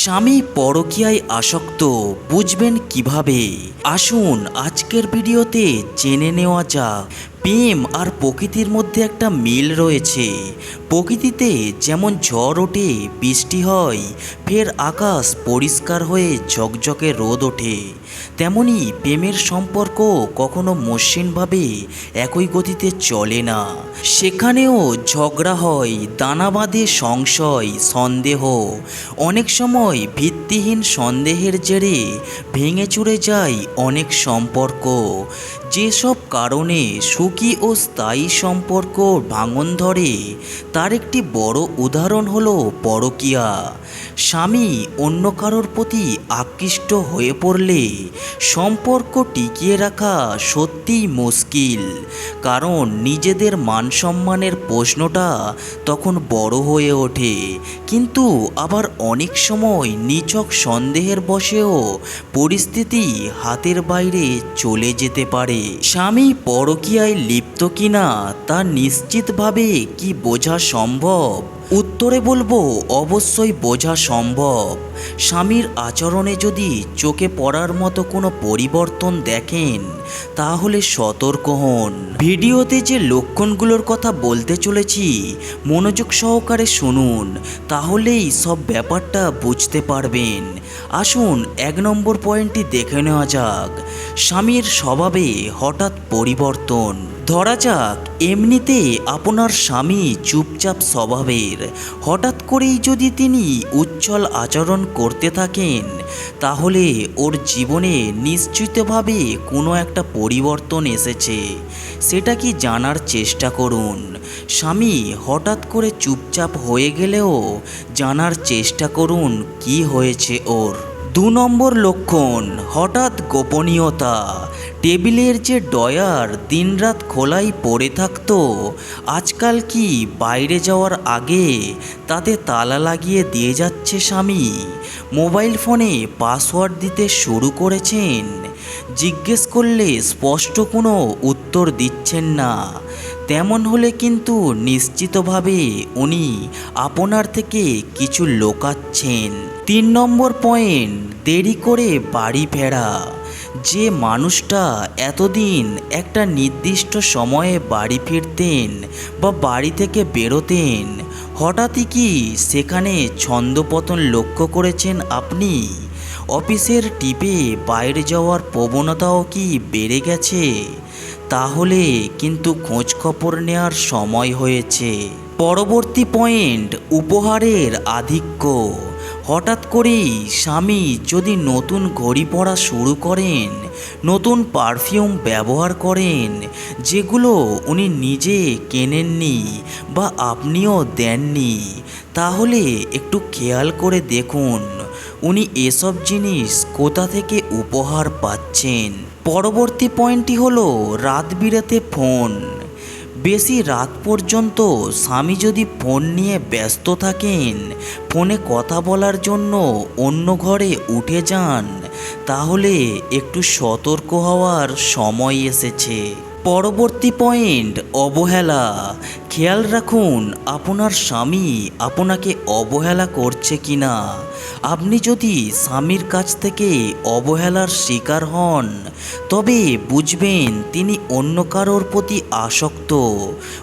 স্বামী পরকীয়ায় আসক্ত বুঝবেন কীভাবে? আসুন আজকের ভিডিওতে জেনে নেওয়া যাক প্রেম আর প্রকৃতির মধ্যে একটা মিল রয়েছে। প্রকৃতিতে যেমন ঝড় ওঠে, বৃষ্টি হয়, ফের আকাশ পরিষ্কার হয়ে ঝকঝকে রোদ ওঠে, তেমনি প্রেমের সম্পর্ক কখনো মসৃণভাবে একই গতিতে চলে না। সেখানেও ঝগড়া হয়, দানা বাঁধে সংশয়, সন্দেহ, অনেক সময় ভিত্তিহীন সন্দেহের জেরে ভেঙে চুরে যায় অনেক সম্পর্ক। যেসব কারণে সুখী ও স্থায়ী সম্পর্ক ভাঙন ধরে তার একটি বড় উদাহরণ হলো পরকীয়া। স্বামী অন্য কারোর প্রতি আকৃষ্ট হয়ে পড়লে সম্পর্ক টিকিয়ে রাখা সত্যিই মুশকিল। কারণ নিজেদের মান সম্মানের প্রশ্নটা তখন বড় হয়ে ওঠে। কিন্তু আবার অনেক সময় নিছক সন্দেহের বশেও পরিস্থিতি হাতের বাইরে চলে যেতে পারে। স্বামী পরকীয়ায় লিপ্ত কিনা তা নিশ্চিতভাবে কি বোঝা সম্ভব? উত্তরে বলব অবশ্যই বোঝা সম্ভব। স্বামীর আচরণে যদি চোখে পড়ার মতো কোনো পরিবর্তন দেখেন, তাহলে সতর্ক হন। ভিডিওতে যে লক্ষণগুলোর কথা বলতে চলেছি, মনোযোগ সহকারে শুনুন, তাহলেই সব ব্যাপারটা বুঝতে পারবেন। আসুন, এক নম্বর পয়েন্টটি দেখে নেওয়া যাক। স্বামীর স্বভাবে হঠাৎ পরিবর্তন। ধরা যাক, এমনিতে আপনার স্বামী চুপচাপ স্বভাবের। হঠাৎ করেই যদি তিনি উচ্ছল আচরণ করতে থাকেন, তাহলে ওর জীবনে নিশ্চিতভাবে কোনো একটা পরিবর্তন এসেছে। সেটা কি জানার চেষ্টা করুন। স্বামী হঠাৎ করে চুপচাপ হয়ে গেলেও জানার চেষ্টা করুন কি হয়েছে ওর। দু নম্বর লক্ষণ, হঠাৎ গোপনীয়তা। টেবিলের যে ডয়ার দিনরাত খোলাই পড়ে থাকতো, আজকাল কি বাইরে যাওয়ার আগে তাতে তালা লাগিয়ে দিয়ে যাচ্ছে স্বামী। মোবাইল ফোনে পাসওয়ার্ড দিতে শুরু করেছেন। জিজ্ঞেস করলে স্পষ্ট কোনো উত্তর দিচ্ছেন না। তেমন হলে কিন্তু নিশ্চিতভাবে উনি আপনার থেকে কিছু লোকাচ্ছেন। তিন নম্বর পয়েন্ট, দেরি করে বাড়ি ফেরা। যে মানুষটা এতদিন একটা নির্দিষ্ট সময়ে বাড়ি ফিরতেন বা বাড়ি থেকে বেরোতেন, হঠাৎই কি সেখানে ছন্দপতন লক্ষ্য করেছেন আপনি? অফিসের টিপে বাইরে যাওয়ার প্রবণতাও কি বেড়ে গেছে? তাহলে কিন্তু খোঁজখবর নেওয়ার সময় হয়েছে। পরবর্তী পয়েন্ট, উপহারের আধিক্য। হঠাৎ করেই স্বামী যদি নতুন ঘড়ি পরা শুরু করেন, নতুন পারফিউম ব্যবহার করেন, যেগুলো উনি নিজে কেনেননি বা আপনিও দেননি, তাহলে একটু খেয়াল করে দেখুন, উনি এসব জিনিস কোথা থেকে উপহার পাচ্ছেন। পরবর্তী পয়েন্টটি হলো রাত বিরাতে ফোন। বেশি রাত পর্যন্ত স্বামী যদি ফোন নিয়ে ব্যস্ত থাকেন, ফোনে কথা বলার জন্য অন্য ঘরে উঠে যান, তাহলে একটু সতর্ক হওয়ার সময় এসেছে। পরবর্তী পয়েন্ট, অবহেলা। খেয়াল রাখুন, আপনার স্বামী আপনাকে অবহেলা করছে কি না আপনি যদি স্বামীর কাছ থেকে অবহেলার শিকার হন, তবে বুঝবেন তিনি অন্য কারোর প্রতি আসক্ত।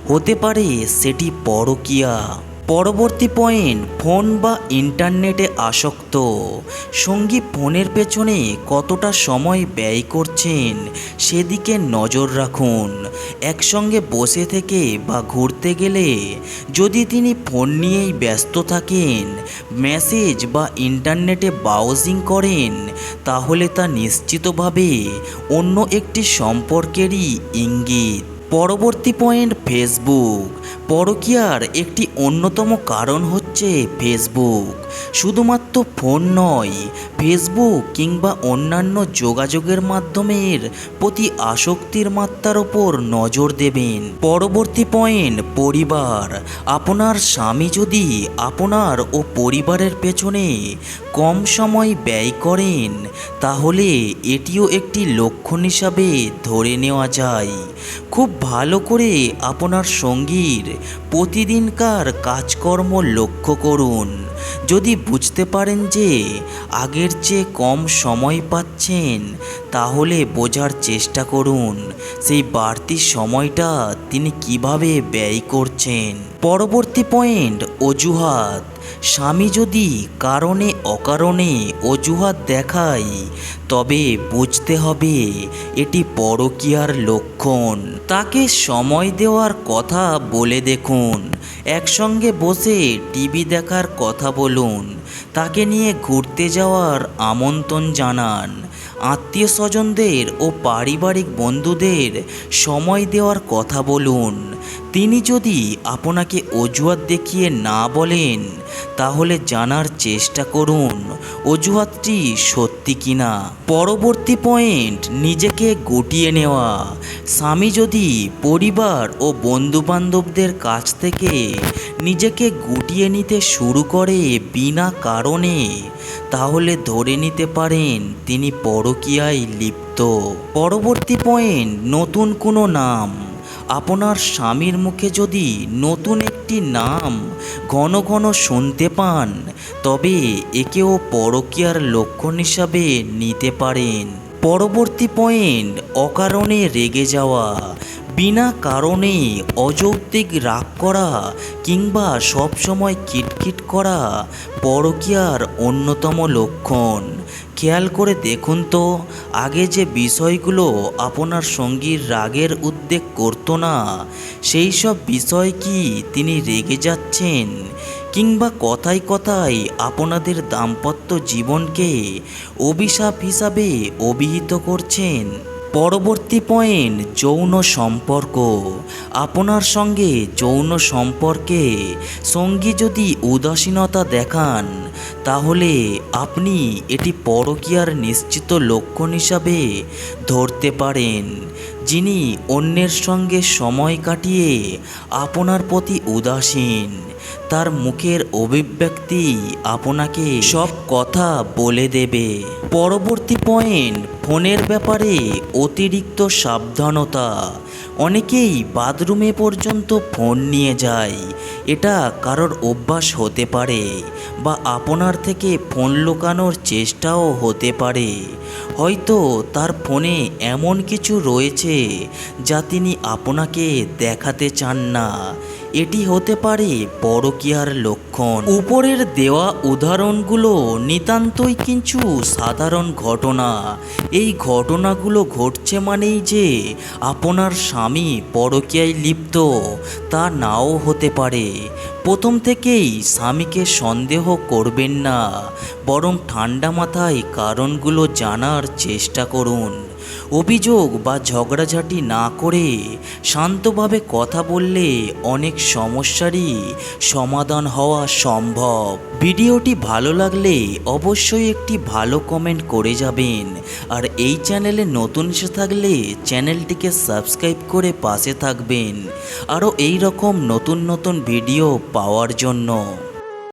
হতে পারে সেটি পরকীয়া। পরবর্তী পয়েন্ট ফোন বা ইন্টারনেটে আসক্ত। সঙ্গী ফোনের পেছনে কতটা সময় ব্যয় করছেন, সেদিকে নজর রাখুন। একসঙ্গে বসে থেকে বা ঘুরতে গেলে যদি তিনি ফোন নিয়েই ব্যস্ত থাকেন মেসেজ বা ইন্টারনেটে ব্রাউজিং করেন, তাহলে তা নিশ্চিতভাবে অন্য একটি সম্পর্কেরই ইঙ্গিত। পরবর্তী পয়েন্ট ফেসবুক পরকীয়ার একটি অন্যতম কারণ হচ্ছে ফেসবুক শুধুমাত্র ফোন নয় ফেসবুক কিংবা অন্যান্য যোগাযোগের মাধ্যমের প্রতি আসক্তির মাত্রার ওপর নজর দেবেন। পরবর্তী পয়েন্ট পরিবার। আপনার স্বামী যদি আপনার ও পরিবারের পেছনে কম সময় ব্যয় করেন, তাহলে এটিও একটি লক্ষণ হিসাবে ধরে নেওয়া যায়। খুব ভালো করে আপনার সঙ্গীর স্বামীর প্রতিদিনকার কাজকর্ম লক্ষ্য করুন। যদি বুঝতে পারেন যে আগের চেয়ে কম সময় পাচ্ছেন, তাহলে বোঝার চেষ্টা করুন সেই বাড়তি সময়টা তিনি কীভাবে ব্যয় করছেন। পরবর্তী পয়েন্ট, অজুহাত। স্বামী যদি কারণে অকারণে অজুহাত দেখায়, তবে বুঝতে হবে এটি পরকীয়ার লক্ষণ। তাকে সময় দেওয়ার কথা বলে দেখুন। একসঙ্গে বসে টিভি দেখার কথা বলুন। তাকে নিয়ে ঘুরতে যাওয়ার আমন্ত্রণ জানান। আত্মীয় স্বজনদের ও পারিবারিক বন্ধুদের সময় দেওয়ার কথা বলুন। তিনি যদি আপনাকে অজুহাত দেখিয়ে না বলেন, তাহলে জানার চেষ্টা করুন, অজুহাতটি সত্যি কিনা। পরবর্তী পয়েন্ট, নিজেকে গুটিয়ে নেওয়া। স্বামী যদি পরিবার ও বন্ধুবান্ধবদের কাছ থেকে নিজেকে গুটিয়ে নিতে শুরু করে বিনা কারণে তাহলে ধরে নিতে পারেন তিনি পরকীয়ায় লিপ্ত। পরবর্তী পয়েন্ট নতুন কোনো নাম। আপনার স্বামীর মুখে যদি নতুন একটি নাম ঘন ঘন শুনতে পান, তবে একেও পরকীয়ার লক্ষণ হিসাবে নিতে পারেন। পরবর্তী পয়েন্ট অকারণে রেগে যাওয়া। বিনা কারণে অযৌক্তিক রাগ করা কিংবা সবসময় কিটকিট করা পরকীয়ার অন্যতম লক্ষণ। খেয়াল করে দেখুন তো, আগে যে বিষয়গুলো আপনার সঙ্গীর রাগের উদ্বেগ করতো না, সেই সব বিষয় কি তিনি রেগে যাচ্ছেন কিংবা কথায় কথায় আপনাদের দাম্পত্য জীবনকে অভিশাপ হিসাবে অভিহিত করছেন? পরবর্তী পয়েন্ট, যৌন সম্পর্ক। আপনার সঙ্গে যৌন সম্পর্কে সঙ্গী যদি উদাসীনতা দেখান, তাহলে আপনি এটি পরকীয়ার নিশ্চিত লক্ষণ হিসাবে ধরতে পারেন। যিনি অন্যের সঙ্গে সময় কাটিয়ে আপনার প্রতি উদাসীন, তার মুখের অভিব্যক্তি আপনাকে সব কথা বলে দেবে। পরবর্তী পয়েন্ট, ফোনের ব্যাপারে অতিরিক্ত সাবধানতা। অনেকেই বাথরুমে পর্যন্ত ফোন নিয়ে যায়। এটা কারোর অভ্যাস হতে পারে বা আপনার থেকে ফোন লুকানোর চেষ্টাও হতে পারে। হয়তো তার ফোনে এমন কিছু রয়েছে যা তিনি আপনাকে দেখাতে চান না। এটি হতে পারে পরকীয়ার লক্ষণ। উপরের দেওয়া উদাহরণগুলো নিতান্তই কিছু সাধারণ ঘটনা। এই ঘটনাগুলো ঘটছে মানেই যে আপনার স্বামী পরকীয়ায় লিপ্ত, তা নাও হতে পারে। প্রথম থেকেই স্বামীকে সন্দেহ করবেন না, বরং ঠান্ডা মাথায় কারণগুলো জানার চেষ্টা করুন। অভিযোগ বা ঝগড়াঝাটি না করে শান্তভাবে কথা বললে অনেক সমস্যারই সমাধান হওয়া সম্ভব। ভিডিওটি ভালো লাগলে অবশ্যই একটি ভালো কমেন্ট করে যাবেন। আর এই চ্যানেলে নতুন এসে থাকলে চ্যানেলটিকে সাবস্ক্রাইব করে পাশে থাকবেন। আরও এই রকম নতুন নতুন ভিডিও পাওয়ার জন্য।